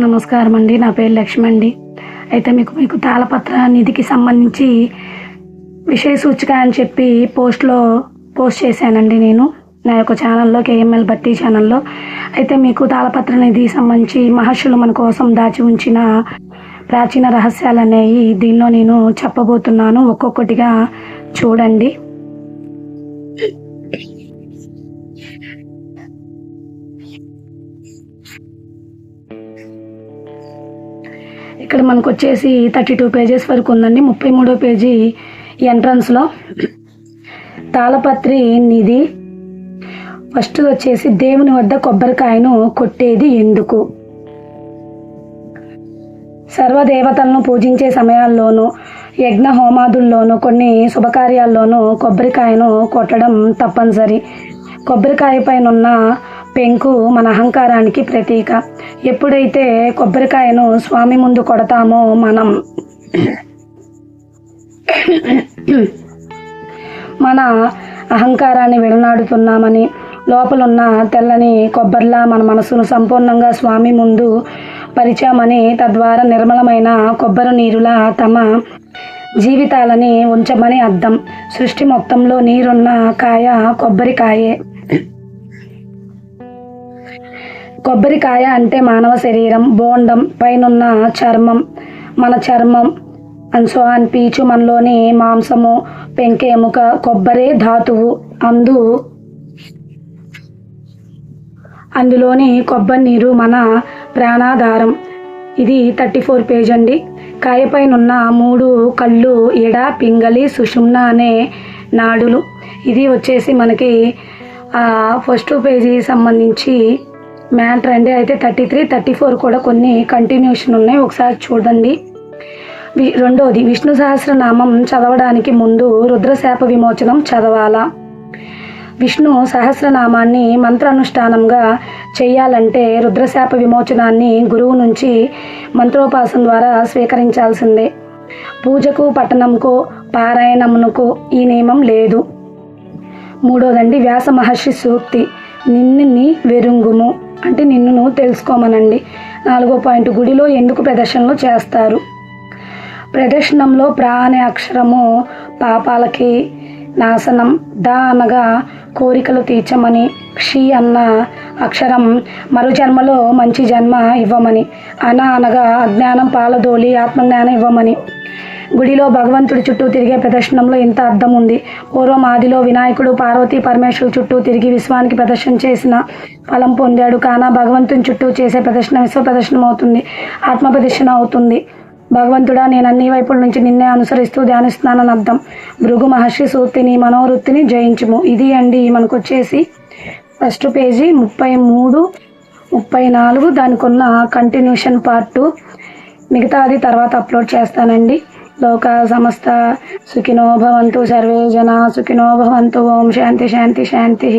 నమస్కారం అండి నా పేరు లక్ష్మి అండి అయితే మీకు మీకు తాళపత్ర నిధికి సంబంధించి విషయ సూచిక అని చెప్పి పోస్ట్లో పోస్ట్ చేశానండి నేను. నా యొక్క ఛానల్లో కేఎంఎల్ బట్టి ఛానల్లో. అయితే మీకు తాళపత్ర నిధికి సంబంధించి మహర్షులు మన కోసం దాచి ఉంచిన ప్రాచీన రహస్యాలు అనేవి దీనిలో నేను చెప్పబోతున్నాను. ఒక్కొక్కటిగా చూడండి. ఇక్కడ మనకు వచ్చేసి థర్టీ టూ పేజెస్ వరకు ఉందండి. ముప్పై మూడో పేజీ ఎంట్రన్స్లో తాళపత్రి నిధి. ఫస్ట్ వచ్చేసి దేవుని వద్ద కొబ్బరికాయను కొట్టేది ఎందుకు? సర్వదేవతలను పూజించే సమయాల్లోనూ యజ్ఞ హోమాదుల్లోనూ కొన్ని శుభకార్యాల్లోనూ కొబ్బరికాయను కొట్టడం తప్పనిసరి. కొబ్బరికాయ పైన ఉన్న పెంకు మన అహంకారానికి ప్రతీక. ఎప్పుడైతే కొబ్బరికాయను స్వామి ముందు కొడతామో మనం మన అహంకారాన్ని విడనాడుతున్నామని లోపలున్న తెల్లని కొబ్బరిలా మన మనసును సంపూర్ణంగా స్వామి ముందు పరిచామని తద్వారా నిర్మలమైన కొబ్బరి నీరులా తమ జీవితాలని ఉంచమని అర్థం. సృష్టి మొత్తంలో నీరున్న కాయ కొబ్బరికాయే. కొబ్బరికాయ అంటే మానవ శరీరం బోండం పైనున్న చర్మం మన చర్మం అన్సోహాన్ పీచు మనలోని మాంసము పెంకె ఎముక కొబ్బరి ధాతువు అందు అందులోని కొబ్బరి నీరు మన ప్రాణాధారం. ఇది థర్టీ ఫోర్ పేజ్ అండి కాయపైనున్న మూడు కళ్ళు ఎడ పింగళి సుషుమ్న అనే నాడులు. ఇది వచ్చేసి మనకి ఫస్ట్ పేజీ సంబంధించి మ్యాటర్ అండి అయితే థర్టీ త్రీ థర్టీ ఫోర్ కూడా కొన్ని కంటిన్యూషన్ ఉన్నాయి. ఒకసారి చూడండి. వి రెండోది విష్ణు సహస్రనామం చదవడానికి ముందు రుద్రశాప విమోచనం చదవాలా? విష్ణు సహస్రనామాన్ని మంత్రానుష్ఠానంగా చేయాలంటే రుద్రశాప విమోచనాన్ని గురువు నుంచి మంత్రోపాసన ద్వారా స్వీకరించాల్సిందే. పూజకు పఠనంకు పారాయణమునకు ఈ నియమం లేదు. మూడోదండి వ్యాస మహర్షి సూక్తి. నిన్నుని వెరుంగుము. అంటే నిన్ను నువ్వు తెలుసుకోమనండి. నాలుగో పాయింట్ గుడిలో ఎందుకు ప్రదర్శనలు చేస్తారు? ప్రదర్శనంలో ప్రా అనే అక్షరము పాపాలకి నాశనం. ద అనగా కోరికలు తీర్చమని క్షి అన్న అక్షరం మరో జన్మలో మంచి జన్మ ఇవ్వమని అన అనగా అజ్ఞానం పాలదోలి ఆత్మజ్ఞానం ఇవ్వమని. గుడిలో భగవంతుడి చుట్టూ తిరిగే ప్రదర్శనంలో ఇంత అర్థం ఉంది. పూర్వం ఆదిలో వినాయకుడు పార్వతీ పరమేశ్వరుడు చుట్టూ తిరిగి విశ్వానికి ప్రదర్శన చేసిన ఫలం పొందాడు. కానా భగవంతుని చుట్టూ చేసే ప్రదర్శన విశ్వ ప్రదర్శనం అవుతుంది. ఆత్మ ప్రదర్శన అవుతుంది. భగవంతుడా నేను అన్ని వైపుల నుంచి నిన్నే అనుసరిస్తూ ధ్యానిస్తున్నానని అర్థం. భృగు మహర్షి సూక్తిని మనోవృత్తిని జయించుము. ఇది అండి మనకు వచ్చేసి ఫస్ట్ పేజీ ముప్పై మూడు ముప్పై నాలుగు. దానికి ఉన్న కంటిన్యూషన్ పార్ట్ టూ మిగతాది తర్వాత అప్లోడ్ చేస్తానండి. लोका समस्त सुखिनो भवन्तु सर्वे जना सुखिनो भवन्तु। ओम शांति शांति शांति।